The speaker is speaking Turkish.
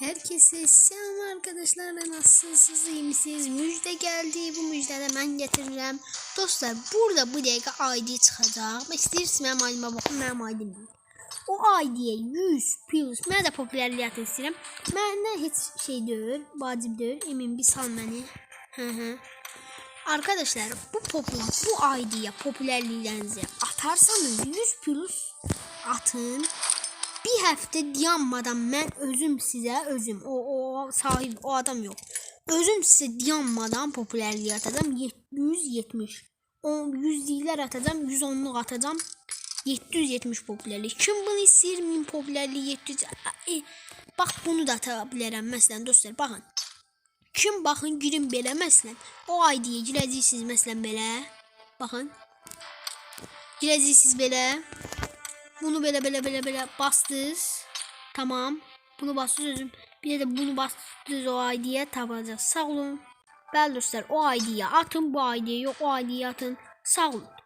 Herkese selam arkadaşlar. Nasılsınız? iyi misiniz? Müjde geldi. Bu müjdeleri ben getireceğim. Dostlar burada bu dakika ID çıkacak. İstəyirsiniz mənim ID-mə baxın, mənim ID-m. O ID-yə 100 plus. Mən də popülərliyyət istəyirəm. Məndən heç şey deyil, vacib deyil. Emin bir sal hı. Arkadaşlar bu popüler bu ID'ye popülerliğinizi atarsanız 100 plus atın. Bir hafta dayanmadan ben özüm size özüm o o sahip o adam yok. Özüm size dayanmadan popülerliği atacağım 770. O 100 değiller atacağım 110'luk atacağım. 770 popülerlik. Kim bunu istəyir 1000 popülerliği 700. E, bax bunu da ata bilərəm dostlar baxın. Kim baxın girin belə məsələn o ID-yə girəcəksiniz məsələn belə. Baxın. Girəcəksiniz belə. Bunu belə belə belə belə bastınız. Tamam. Bunu bastınız özüm. Bir də bunu bastınız o ID-yə tapacağız. Sağ olun. Bəli dostlar o ID-yə atın bu ID-yə yox o ID-yə atın. Sağ olun.